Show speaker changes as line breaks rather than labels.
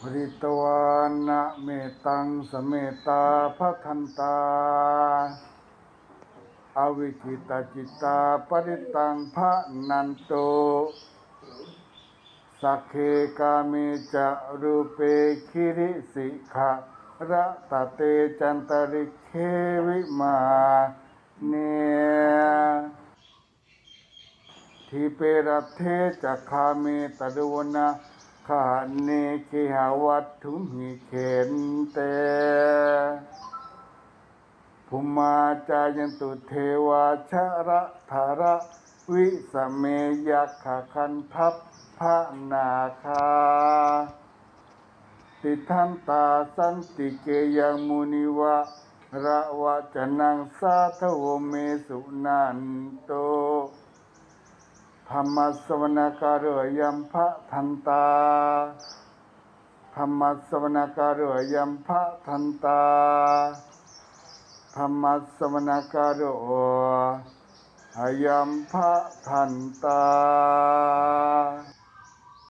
ปริตวานะเมตังสเมตาภคันตา อวิคิตาจิตาปริตังภะนันโต สักเคกามิจะรูเปคิริสิขะระตะเตจันตริเควิมาเนทิเปรเทจักขามิตะดุวนะ ขาเนเคหาวัตถุมิเขนเตภูมาจายันตุเทวาชระธาระ วิสเมยักขคันทัพพระนาคา ติทันตาสันติเกยังมุนิวะระวะจนังสาทวเมสุนันโต ธรรมสวนการยัมพะทันตาธรรมสวนการยัมพะทันตาธรรมสมณการโออยัมพะทันตา